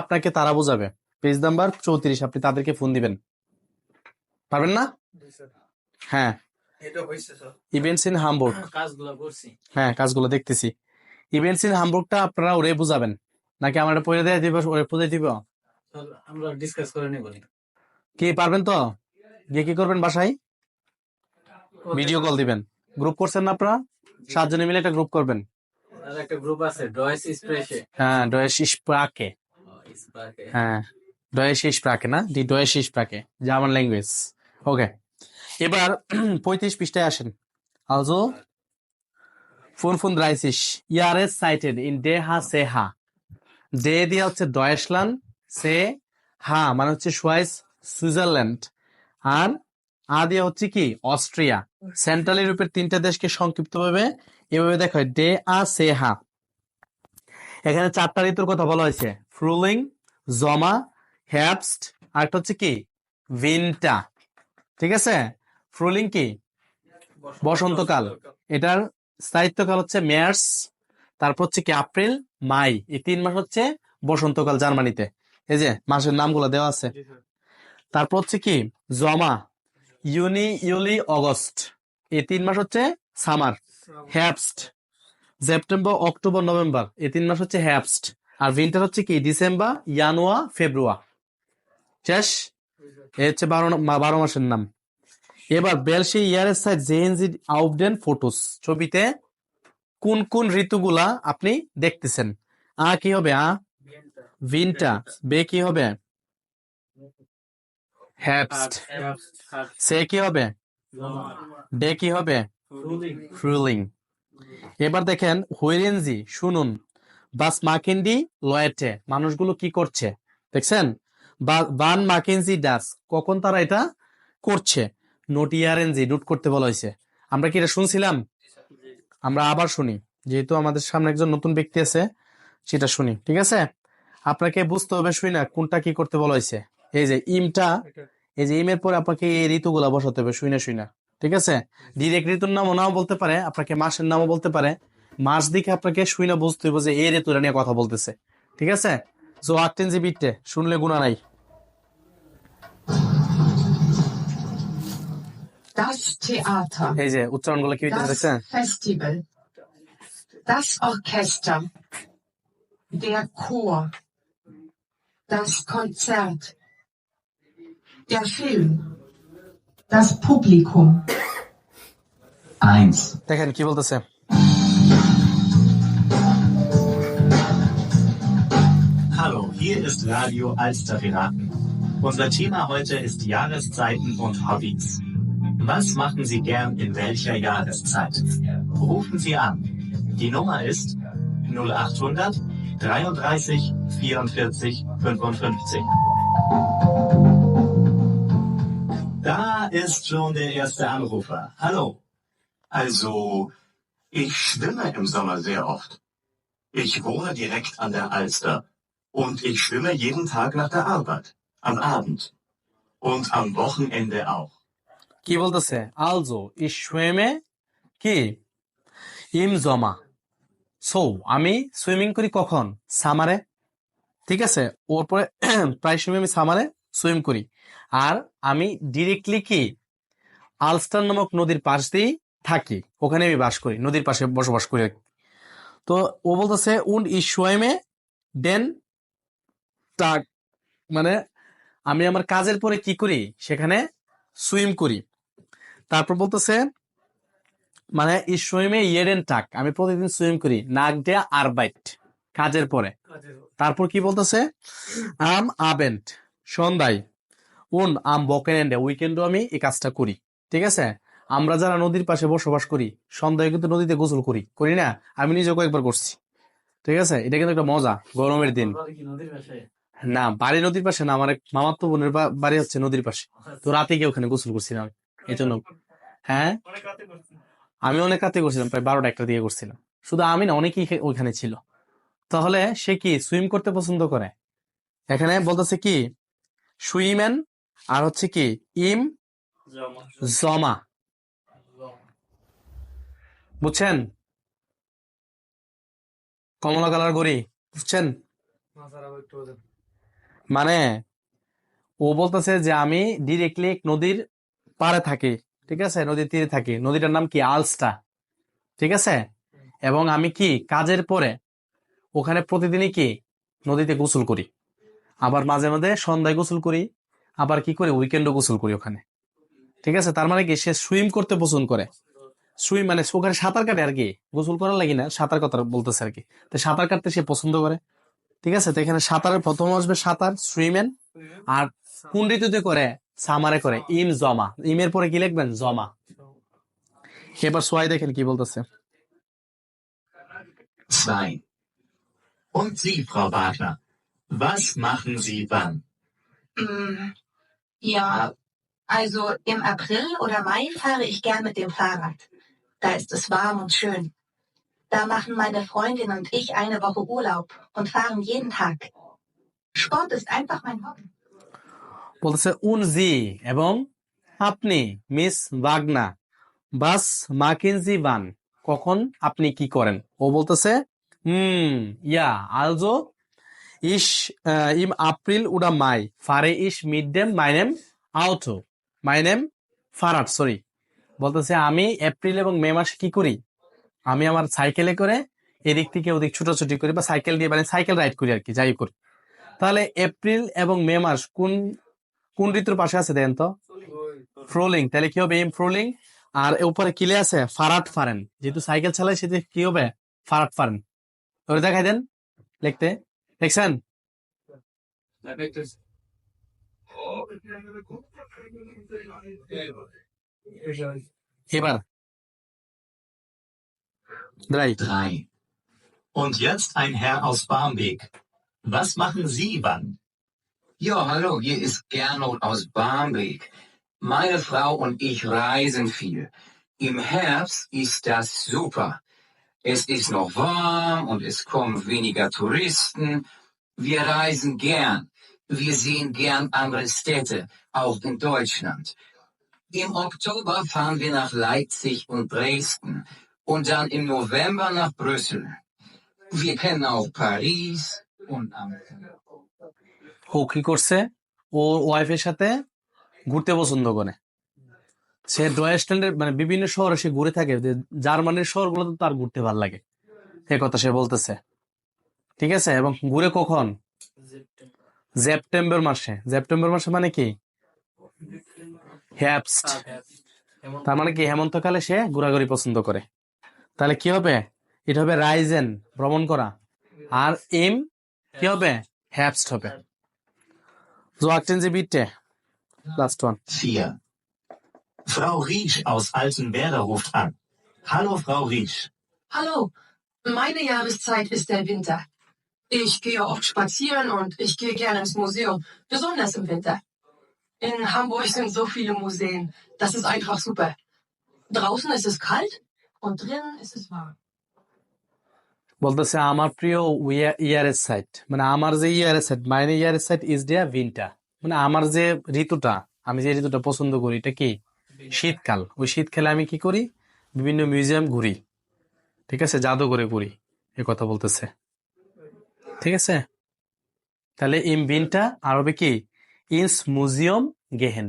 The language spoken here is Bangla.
আপনাকে তারা বোঝাবে। পেজ নাম্বার চৌত্রিশ আপনি তাদেরকে ফোন দিবেন। পারবেন না? হ্যাঁ। ইভেন্টস ইন হামবুর্গ কাজগুলো হ্যাঁ কাজগুলো দেখতেছি। ইভেন্টস ইন হামবুর্গটা আপনারা ওরে বুঝাবেন। নাকি আমার পড়ে দেয় দিব ওরে দিব? আমরা ডিসকাস করে নিব কি পারবেন তো? গিয়ে কি করবেন বাসায়? ভিডিও কল দিবেন। গ্রুপ করছেন না আপনারা? সাতজনে মিলে একটা গ্রুপ করবেন। আর একটা গ্রুপ আছে ডয়েস স্প্রেশে হ্যাঁ ডয়েশ স্প্রাকে হ্যাঁ স্প্রাকে না? দি স্প্রাকে জার্মান ল্যাঙ্গুয়েজ ওকে এবার পঁয়ত্রিশ পৃষ্ঠায় আসেন। Also, ফোন ফোন রাইসিস, ইয়ার এস সাইটেড ইন ডে হা, সে হা। ডে দিয়ে হচ্ছে ডয়েশল্যান্ড সে হা মানে হচ্ছে সুয়াইস, সুইজারল্যান্ড। আর আ দিয়ে হচ্ছে কি? অস্ট্রিয়া। সেন্ট্রাল ইউরোপের তিনটা দেশকে সংক্ষিপ্তভাবে এভাবে দেখো ডে আ, সে হা। এখানে চারটা ঋতুর কথা বলা হয়েছে। ফ্রুলিং জমা হ্যাপস্ট আর হচ্ছে কি? ভিনটা ঠিক আছে? ফ্রুলিং কি? বসন্তকাল। এটার স্থায়িত্বকাল হচ্ছে মেয়ার্স তারপর হচ্ছে কি এপ্রিল মাই এই তিন মাস হচ্ছে বসন্তকাল জার্মানিতে। এই যে মাসের নামগুলো দেওয়া আছে। তারপর হচ্ছে কি? জমা ইউনি ইউলি অগস্ট এই তিন মাস হচ্ছে সামার হ্যাপস্ট সেপ্টেম্বর অক্টোবর নভেম্বর এই তিন মাস হচ্ছে হ্যাপস্ট আর উইন্টার হচ্ছে কি? ডিসেম্বর জানুয়া ফেব্রুয়ার শেষ? এ হচ্ছে বারো বারো মাসের নাম। এবার বেলসি ইয়ারের সাইড জেএনজি আউটডেন ফটোস ছবিতে কোন কোন ঋতুগুলা আপনি দেখতেছেন? আ কি হবে? আ? উইন্টার বে কি হবে? হ্যাপস্ট সে কি হবে? ডে কি হবে? ফ্রুলিং এবার দেখেন হুইরেনজি শুনুন। বাস মাকেন্ডি লয়েটে মানুষগুলো কি করছে? দেখছেন? বান মাকেনজি ডাস কখন তারা এটা করছে? নোটিয়ারেনজি নোট করতে বলা হয়েছে। আমরা কি এটা শুনছিলাম? আমরা আবার শুনি। যেহেতু আমাদের সামনে একজন নতুন ব্যক্তি আছে সেটা শুনি ঠিক আছে? আপনাকে বুঝতে হবে শুই না কোনটা কি করতে বলা হয়েছে? এই যে ইমটা এই যে ইমের পরে আপনাকে এই ঋতুগুলা বসাতে হবে শুই না শুই না ঠিক আছে? ডিরেক্ট ঋতুর নামও নাও বলতে পারে আপনাকে মাসের নামও বলতে পারে। মাস দিকে আপনাকে শুই না বুঝতে হবে যে এই ঋতুটা নিয়ে কথা বলতেছে। ঠিক আছে? জো আটটেন জি বিটে শুনলে গুণা নাই। Das Theater, এই যে উচ্চারণগুলো কি হইতেছে দেখছেন? Festival, das Orchester, der Chor, das Konzert, der Film, das Publikum, Eins. দেখেন কি বলতেছে? Ist Radio Alsterpiraten. Unser Thema heute ist Jahreszeiten und Hobbys. Was machen Sie gern in welcher Jahreszeit? Rufen Sie an. Die Nummer ist 0800 33 44 55. Da ist schon der erste Anrufer. Hallo. Also, ich schwimme im Sommer sehr oft. Ich wohne direkt an der Alster. Und ich schwimme jeden Tag nach der Arbeit. Am Abend. Und am Wochenende auch. কি বলতেছে আলজো ইসুয়েমে কি ইম জমা সো আমি সুইমিং করি কখন সামারে ঠিক আছে ওর পরে প্রায় সময় আমি সামারে সুইম করি আর আমি ডিরেক্টলি কি আলস্টার নামক নদীর পাশ দিয়েই থাকি ওখানে আমি বাস করি, নদীর পাশে বসবাস করি। তো ও বলতেছে উন ইসুয়েমে দেন টাক মানে আমি আমার কাজের পরে কি করি? সেখানে সুইম করি। তারপর বলতেছে মানে এই সুইমে ইয়েডেন টাক আমি প্রতিদিন সুইম করি নাক দেয়া আরবাইট কাজের পরে। তারপর কি বলতেছে? আম আবেন্ট সন্ধ্যায় উন আম বকেন্ডে উইকেন্ডও আমি এই কাজটা করি ঠিক আছে? আমরা যারা নদীর পাশে বসবাস করি সন্ধ্যায় কিন্তু নদীতে গোসল করি করি না? আমি নিজেও কয়েকবার করছি ঠিক আছে? এটা কিন্তু একটা মজা গরমের দিন। না, বাড়ি নদীর পাশে না, আমার এক মামাতো বোনের বাড়ি হচ্ছে নদীর পাশে। তো রাতে গিয়ে ওখানে গোসল করছিলাম এই জন্য হ্যাঁ? আমি অনেক রাতে করছিলাম, প্রায় বারোটা একটা দিয়ে করছিলাম। শুধু আমি না, অনেকেই ওইখানে ছিল। তাহলে সে কি সুইম করতে পছন্দ করে? এখানে বলতেছে কি সুইমেন আর হচ্ছে কি, ইম জমা। বুঝছেন? কমলা কালার গড়ি বুঝছেন মাথার আবার একটু ওদের মানে ও বলতেছে যে আমি ডিরেক্টলি নদীর পাড়ে থাকি, ঠিক আছে? নদীর তীরে থাকি। নদীটার নাম কি? আলস্টা, ঠিক আছে? এবং আমি কি কাজের পরে ওখানে প্রতিদিনই কি নদীতে গোসল করি? আবার মাঝে মাঝে সন্ধ্যায় গোসল করি, আবার কি করি? উইকেন্ডও গোসল করি ওখানে, ঠিক আছে? তার মানে কি সে সুইম করতে পছন্দ করে। সুইম মানে ওখানে সাঁতার কাটে আর কি। গোসল করার লাগি না, সাঁতার কথা বলতেছে আর কি। তো সাঁতার কাটতে সে পছন্দ করে? ঠিক আছে তো এখানে সাঁতারের প্রথম আসবে সাঁতার সুইমেন আর কোন ঋতুতে করে সামারে করে ইম জমা ইমের পরে কি লিখবেন জমা এবার সোয়াই দেখেন কি বলতেছে Zwei. Und Sie, Frau Wagner, was machen Sie wann? Mm, Ja, also im April oder Mai fahre ich gern mit dem Fahrrad. Da ist es warm und schön. Da machen meine Freundin und ich eine Woche Urlaub und fahren jeden Tag. Sport ist einfach mein Hobby. বলতেছে উন জি এবং আপনি মিস ওয়াগনা বাস মাকিনজি বান কখন আপনি কি করেন ও বলতেছে হুম ইয়া আলজো আহ, ইম আপ্রিল উডা মাই ফারে ইস মিড ডেম মাইনেম আউটো মাইনেম ফারাট সরি বলতেছে আমি এপ্রিল এবং মে মাসে কি করি আমি আমার সাইকেলে করে এদিক থেকে ওদিক ছুটোছুটি করি বা সাইকেল দিয়ে মানে সাইকেল রাইড করি আর কি, যাই করি। তাহলে এপ্রিল এবং মে মাস কোন কোন ঋতুর পাশে আছে দেন তো? ফ্রোলিং তাহলে কি হবে এম ফ্রোলিং আর উপরে কিলে আছে? ফারাট ফারেন। যেহেতু সাইকেল চালায় সেটা কি হবে? ফারাট ফারেন। ওরে দেখাই দেন লিখতে। দেখছেন? এবার Drei. Drei. Und jetzt ein Herr aus Barmbek. Was machen Sie wann? Ja, hallo, hier ist Gernot aus Barmbek. Meine Frau und ich reisen viel. Im Herbst ist das super. Es ist noch warm und es kommen weniger Touristen. Wir reisen gern. Wir sehen gern andere Städte, auch in Deutschland. Im Oktober fahren wir nach Leipzig und Dresden. Und dann im November nach Brüssel. Wir kennen auch Paris und Amsterdam. ও কি করছে? ও ওয়াইফের সাথে ঘুরতে পছন্দ করে। সে ডয়েস্ট্যান্ডের মানে বিভিন্ন শহরে সে ঘুরে থাকে। যে জার্মানির শহরগুলোতে তার ঘুরতে ভালো লাগে। এ কথা সে বলতেছে। ঠিক আছে? এবং ঘুরে কখন? সেপ্টেম্বর মাসে। সেপ্টেম্বর মাসে মানে কি? হ্যাপস্ট তার মানে কি? হেমন্তকালে সে ঘোরাঘুরি পছন্দ করে। তাহলে কি হবে এটা হবে রাইজেন ভ্রমণ করা আর এম কি হবে হ্যাপস্ট হবে So akten Sie bitte. Last one. Vier. Frau Riesch aus Altenwerder ruft an. Hallo, Frau Riesch. Hallo, meine Jahreszeit ist der Winter. Ich gehe oft spazieren und ich gehe gerne ins Museum, besonders im Winter. In Hamburg sind so viele Museen. Das ist einfach super. Draußen ist es kalt und drinnen ist es warm. বলতেছে আমার প্রিয় ইয়ারের সাইট মানে আমার যে ইয়ারের সাইট মাইনে ইয়ারের সাইট ইজ ডিয়া উইন্টার মানে আমার যে ঋতুটা আমি যে ঋতুটা পছন্দ করি এটা কি শীতকাল ওই শীতকালে আমি কি করি বিভিন্ন মিউজিয়াম ঘুরি ঠিক আছে জাদুঘরে ঘুরি এ কথা বলতেছে ঠিক আছে তাহলে ইম বিনটা আর কি ইনস মিউজিয়াম গেহেন